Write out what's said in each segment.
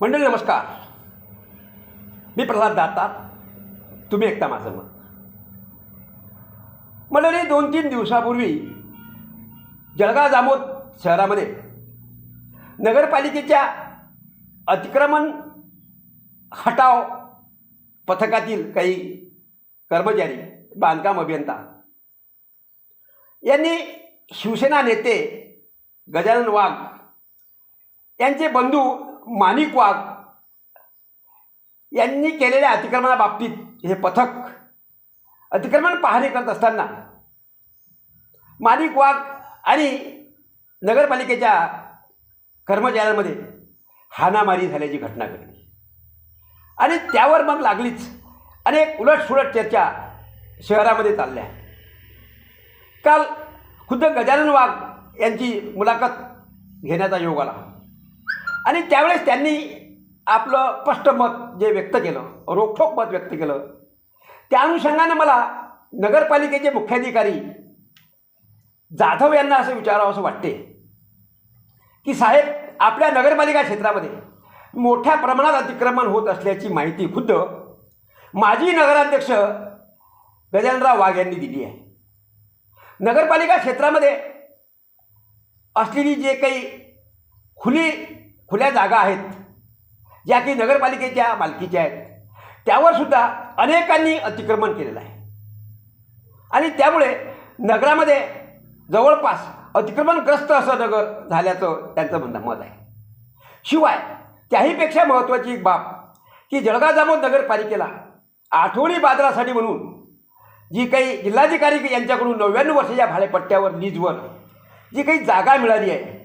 मंडळी नमस्कार. मी प्रल्हाद दाता तुम्ही ऐकता माझं मत. मंडळी दोन तीन दिवसापूर्वी जळगाव जामोद शहरामध्ये नगरपालिकेच्या अतिक्रमण हटाव पथकातील काही कर्मचारी बांधकाम अभियंता यांनी शिवसेना नेते गजानन वाघ यांचे बंधू माणिक वाघ यांनी केलेल्या अतिक्रमणाबाबतीत हे पथक अतिक्रमण पाहणी करत असताना माणिक वाघ आणि नगरपालिकेच्या कर्मचाऱ्यांमध्ये हाणामारी झाल्याची घटना घडली. आणि त्यावर मग लागलीच अनेक उलटसुलट चर्चा शहरामध्ये चालल्या. काल खुद्द गजानन वाघ यांची मुलाखत घेण्याचा योग आला. आणि त्यावेळेस त्यांनी आपलं स्पष्ट मत जे व्यक्त केलं रोखोक मत व्यक्त केलं त्या अनुषंगानं मला नगरपालिकेचे मुख्याधिकारी जाधव यांना असं विचारावं असं वाटते की साहेब आपल्या नगरपालिका क्षेत्रामध्ये मोठ्या प्रमाणात अतिक्रमण होत असल्याची माहिती खुद्द माजी नगराध्यक्ष गजानराव वाघ यांनी दिली आहे. नगरपालिका क्षेत्रामध्ये असलेली जे काही खुली खुल्या जागा आहेत. ज्या की नगरपालिकेच्या मालकीच्या आहेत. त्यावर सुद्धा अनेकांनी अतिक्रमण केलेलं आहे. आणि त्यामुळे नगरामध्ये जवळपास अतिक्रमणग्रस्त असं नगर झाल्याचं त्यांचं म्हणणं मत आहे. शिवाय त्याहीपेक्षा महत्त्वाची एक बाब की जळगाव जामोद नगरपालिकेला आठवणी बाजारासाठी म्हणून जी काही जिल्हाधिकारी यांच्याकडून नव्याण्णव वर्षाच्या भाडेपट्ट्यावर लीजवर जी काही जागा मिळाली आहे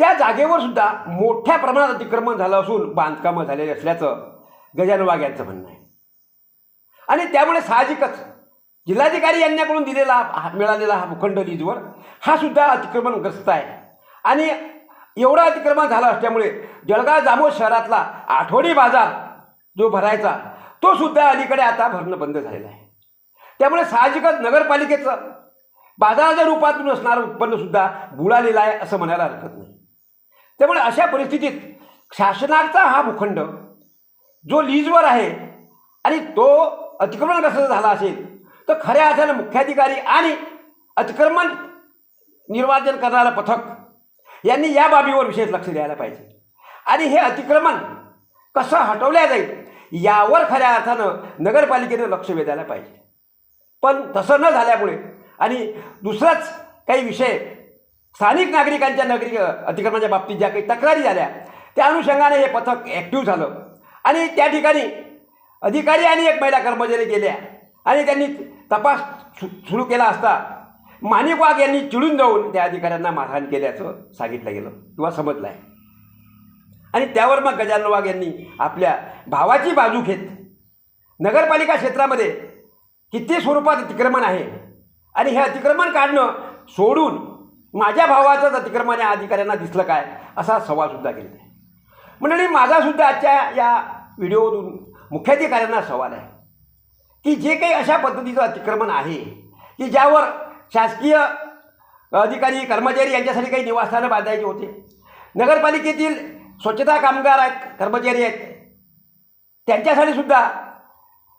त्या जागेवर सुद्धा मोठ्या प्रमाणात अतिक्रमण झालं असून बांधकामं झालेली असल्याचं गजानन वाघ यांचं म्हणणं आहे. आणि त्यामुळे साहजिकच जिल्हाधिकारी यांच्याकडून दिलेला हा- मिळालेला हा भूखंड लीजवर हा सुद्धा अतिक्रमणग्रस्त आहे. आणि एवढं अतिक्रमण झालं असल्यामुळे जळगाव जामोद शहरातला आठवडी बाजार जो भरायचा तो सुद्धा अलीकडे आता भरणं बंद झालेला आहे. त्यामुळे साहजिकच नगरपालिकेचं बाजाराच्या रूपातून असणारं उत्पन्नसुद्धा बुडालेलं आहे असं म्हणायला हरकत नाही. त्यामुळे अशा परिस्थितीत शासनाचा हा भूखंड जो लीजवर आहे आणि तो अतिक्रमण कसं झाला असेल तर खऱ्या अर्थानं मुख्याधिकारी आणि अतिक्रमण निर्वाचन करणारं पथक यांनी या बाबीवर विशेष लक्ष द्यायला पाहिजे. आणि हे अतिक्रमण कसं हटवल्या जाईल यावर खऱ्या अर्थानं नगरपालिकेनं लक्ष वेधायला पाहिजे. पण तसं न झाल्यामुळे आणि दुसराच काही विषय स्थानिक नागरिकांच्या नागरिक अतिक्रमणाच्या बाबतीत ज्या काही तक्रारी झाल्या त्या अनुषंगाने हे पथक ॲक्टिव्ह झालं. आणि त्या ठिकाणी अधिकारी आणि एक महिला कर्मचारी गेल्या. आणि त्यांनी तपास सु सुरू केला असता माणिक वाघ यांनी चिडून जाऊन त्या अधिकाऱ्यांना मारहाण केल्याचं सांगितलं गेलं किंवा समजलं आहे आणि त्यावर मग गजानन वाघ यांनी आपल्या भावाची बाजू घेत नगरपालिका क्षेत्रामध्ये किती स्वरूपात अतिक्रमण आहे आणि हे अतिक्रमण काढणं सोडून माझ्या भावाचंच अतिक्रमण या अधिकाऱ्यांना दिसलं काय? असा सवालसुद्धा केलेला आहे. मंडळी माझासुद्धा आजच्या या व्हिडिओवरून मुख्याधिकाऱ्यांना सवाल आहे. की जे काही अशा पद्धतीचं अतिक्रमण आहे की ज्यावर शासकीय अधिकारी कर्मचारी यांच्यासाठी काही निवासस्थानं बांधायची होते. नगरपालिकेतील स्वच्छता कामगार आहेत कर्मचारी आहेत. त्यांच्यासाठी सुद्धा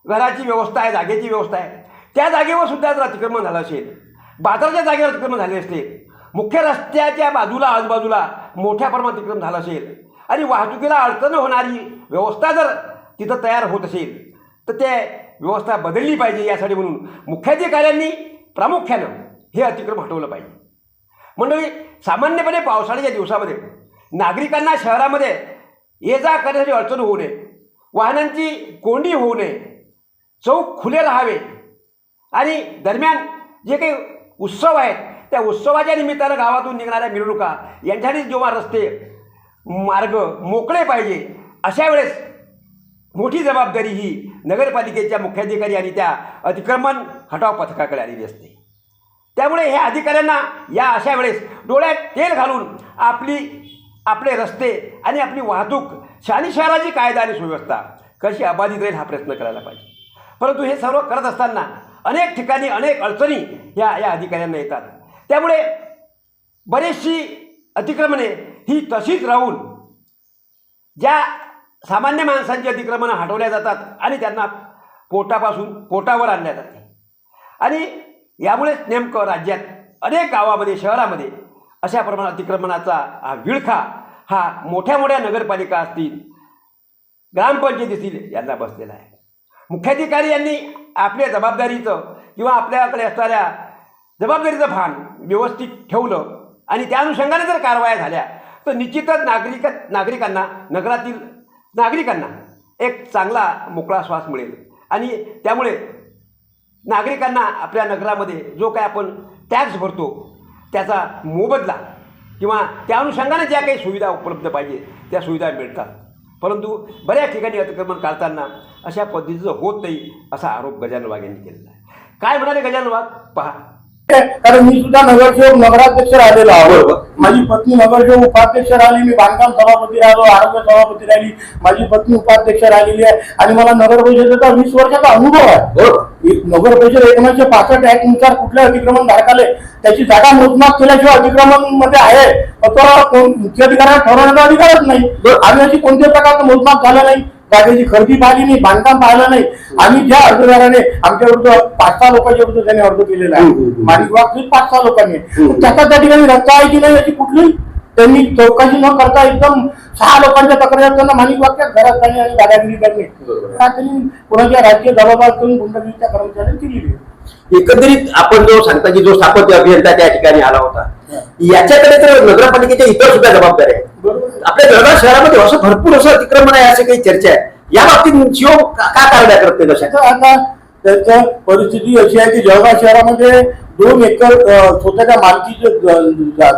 घराची व्यवस्था आहे जागेची व्यवस्था आहे. त्या जागेवर सुद्धा जर अतिक्रमण झालं असेल बाजाराच्या जागेवर अतिक्रमण झाले असते मुख्य रस्त्याच्या बाजूला आजूबाजूला मोठ्या प्रमाणात अतिक्रमण झाला असेल. आणि वाहतुकीला अडचण होणारी व्यवस्था जर तिथं तयार होत असेल तर ते व्यवस्था बदलली पाहिजे यासाठी म्हणून मुख्याधिकाऱ्यांनी प्रामुख्यानं हे अतिक्रम हटवलं पाहिजे. मंडळी सामान्यपणे पावसाळ्याच्या दिवसामध्ये नागरिकांना शहरामध्ये ये जा करण्यासाठी अडचण होऊ नये वाहनांची कोंडी होऊ नये चौक खुले राहावे आणि दरम्यान जे काही उत्सव आहेत त्या उत्सवाच्या निमित्तानं गावातून निघणाऱ्या मिरवणुका यांच्यासाठी जेव्हा रस्ते मार्ग मोकळे पाहिजे अशा वेळेस मोठी जबाबदारी ही नगरपालिकेच्या मुख्याधिकारी आणि त्या अतिक्रमण हटाव पथकाकडे आलेली असते. त्यामुळे ह्या अधिकाऱ्यांना या अशा वेळेस डोळ्यात तेल घालून आपली आपले रस्ते आणि आपली वाहतूक शानी शहराची कायदा आणि सुव्यवस्था कशी अबाधित राहील हा प्रयत्न करायला पाहिजे. परंतु हे सर्व करत असताना अनेक ठिकाणी अनेक अडचणी ह्या या अधिकाऱ्यांना येतात. त्यामुळे बरेचशी अतिक्रमणे ही तशीच राहून ज्या सामान्य माणसांची अतिक्रमणं हटवल्या जातात आणि त्यांना पोटापासून पोटावर आणल्या जाते. आणि यामुळेच नेमकं राज्यात अनेक गावामध्ये शहरामध्ये अशा प्रमाणात अतिक्रमणाचा हा विळखा हा मोठ्या मोठ्या नगरपालिका असतील ग्रामपंचायत असतील यांना बसलेला आहे. मुख्याधिकारी यांनी आपल्या जबाबदारीचं किंवा आपल्याकडे असणाऱ्या जबाबदारीचं भान व्यवस्थित ठेवलं आणि त्या अनुषंगाने जर कारवाया झाल्या तर निश्चितच नागरिक नागरिकांना नगरातील नागरिकांना एक चांगला मोकळा श्वास मिळेल. आणि त्यामुळे नागरिकांना आपल्या नगरामध्ये जो काय आपण टॅक्स भरतो त्याचा मोबदला किंवा त्या अनुषंगाने ज्या काही सुविधा उपलब्ध पाहिजे त्या सुविधा मिळतात. परंतु बऱ्याच ठिकाणी अतिक्रमण काढताना अशा पद्धतीचं होत नाही असा आरोप गजानन वाघ यांनी केलेला आहे. काय म्हणाले गजानन वाघ? पहा. कारण मी सुद्धा नगरसेवक नगराध्यक्ष राहिलेलो आहो. बरोबर. माझी पत्नी नगरसेवक उपाध्यक्ष राहिली मी बांधकाम सभापती राहिलो आरोग्य सभापती राहिली. माझी पत्नी उपाध्यक्ष राहिलेली आहे. आणि मला नगर परिषदेचा वीस वर्षाचा अनुभव आहे. नगर परिषद एकोणीसशे पासष्ट ऍक्टनुसार कुठल्या अतिक्रमण धारकाले त्याची जागा मोजमाप केल्याशिवाय अतिक्रमणमध्ये आहे. तर कोण- मुख्याधिकाऱ्याला ठरवण्याचा अधिकारच नाही. आम्ही अशी कोणत्याही प्रकारचं मोजमाप झालं नाही. जागेची खरेदी पाहिली नाही बांधकाम पाहिलं नाही आणि ज्या अर्जदाराने आमच्या विरुद्ध पाच सहा लोकांच्या विरुद्ध त्यांनी अर्ज केलेला आहे. माणिकवाग पाच सहा लोकांनी. त्याचा त्या ठिकाणी रस्ता आहे की नाही याची कुठली त्यांनी चौकशी न करता एकदम सहा लोकांच्या तक्रारी असताना माणिकवागच्या घरात जाणे आणि दादागिरी करणे. का त्यांनी कोणाच्या राजकीय दबावात करून गुंडगिरीच्या कर्मचाऱ्यांनी केलेली आहे. एकंदरीत आपण जो सांगता की जो स्थापत्य अभियंता त्या ठिकाणी आला होता याच्याकडे तर नगरपालिकेच्या इतर सुद्धा जबाबदारी आहे बरोबर आपल्या जळगाव शहरामध्ये असं भरपूर असं अतिक्रमण आहे असे काही चर्चा आहे. या बाबतीत शिव का का कारवाया करत आता त्याचं परिस्थिती अशी आहे की जळगाव शहरामध्ये दोन एकर स्वतःच्या मालकीची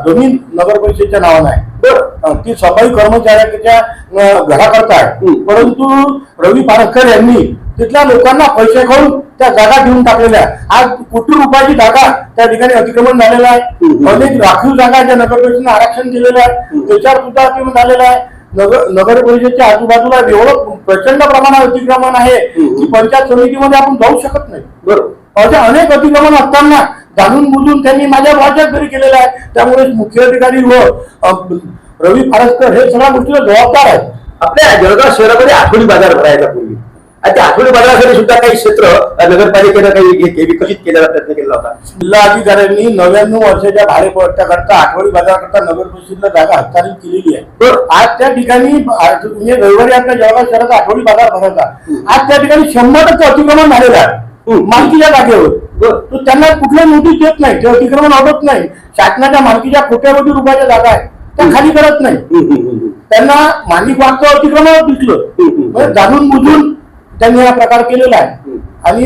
जमीन नगर परिषदेच्या नावानं आहे. ती सफाई कर्मचाऱ्याच्या घराकरता आहे. परंतु रवी पारस्कर यांनी तिथल्या लोकांना पैसे खाऊन त्या जागा घेऊन टाकलेल्या. आज कोटी रुपयाची जागा त्या ठिकाणी अतिक्रमण झालेलं आहे. अनेक राखीव जागा ज्या नगर परिषदेनं आरक्षण केलेलं आहे. त्याच्यावर सुद्धा अतिक्रमण झालेलं आहे नगर नगर परिषदेच्या आजूबाजूला एवढं प्रचंड प्रमाणात अतिक्रमण आहे. की पंचायत समितीमध्ये आपण जाऊ शकत नाही बरोबर असे अनेक अतिक्रमण असताना जाणून बुजून त्यांनी माझ्या भाषेत घरी केलेलं आहे त्यामुळे मुख्य अधिकारी व रवी फारस्कर हे सगळ्या गोष्टीला जबाबदार आहेत आपल्या जळगाव शहरामध्ये आठवडी बाजार भरायचा पूर्वी आणि त्या आठवडी बाजारासाठी सुद्धा काही क्षेत्र नगरपालिकेनं काही विकसित केलेला प्रयत्न केला होता जिल्हा अधिकाऱ्यांनी नव्याण्णव वर्षाच्या भाडेपट्ट्याकरता आठवडी बाजाराकरता नगर परिषदेला जागा हस्तांतरित केलेली आहे बरं. आज त्या ठिकाणी म्हणजे रविवारी आपल्या जळगाव शहराचा आठवडी बाजार भरायचा आज त्या ठिकाणी शंभर टक्के अतिक्रमण झालेलं आहे. मालकीच्या जागेवर. तो त्यांना कुठल्या नोटीस देत नाही ते अतिक्रमण होत नाही शासनाच्या मालकीच्या कोट्यावधी रुपयाच्या जागा आहे त्या खाली करत नाही. त्यांना मालिक वागचं अतिक्रमण दिसलं जाणून बुजून त्यांनी हा प्रकार केलेला आहे. आणि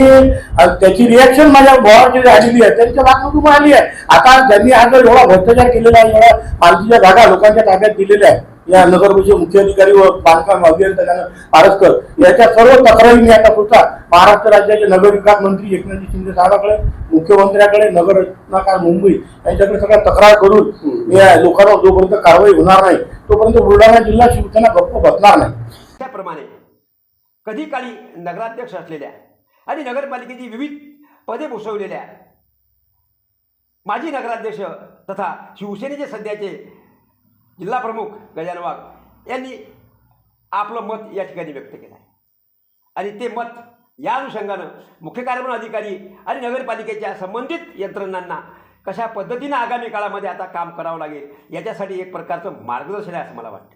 त्याची रिॲक्शन माझ्या भावाची झालेली आहे. त्यांच्या वागणूक आली आहे. आता ज्यांनी आज एवढा भ्रष्टाचार केलेला आहे एवढा मालकीच्या जागा लोकांच्या ताब्यात दिलेल्या आहे. या नगर परिषद मुख्य अधिकारी व बांधकाम अभियंता त्यांना पारस्कर याच्या सर्व तक्रारी मी आता सुद्धा महाराष्ट्र राज्याचे नगर विकास मंत्री एकनाथ शिंदे साहेबांकडे मुख्यमंत्र्याकडे नगर रत्नाकार मुंबई यांच्याकडे सगळ्या तक्रार करून. या लोकांवर जोपर्यंत कारवाई होणार नाही तोपर्यंत बुलढाणा जिल्हा शिवसेना गप्प बसणार नाही. त्याप्रमाणे कधी काळी नगराध्यक्ष असलेल्या आणि नगरपालिकेची विविध पदे भूषवलेल्या माजी नगराध्यक्ष तथा शिवसेनेचे सध्याचे जिल्हा प्रमुख गजानन वाघ यांनी आपलं मत या ठिकाणी व्यक्त केलं आहे. आणि ते मत या अनुषंगानं मुख्य कार्यक्रम अधिकारी आणि नगरपालिकेच्या संबंधित यंत्रणांना कशा पद्धतीनं आगामी काळामध्ये आता काम करावं लागेल याच्यासाठी एक प्रकारचं मार्गदर्शन आहे असं मला वाटतं.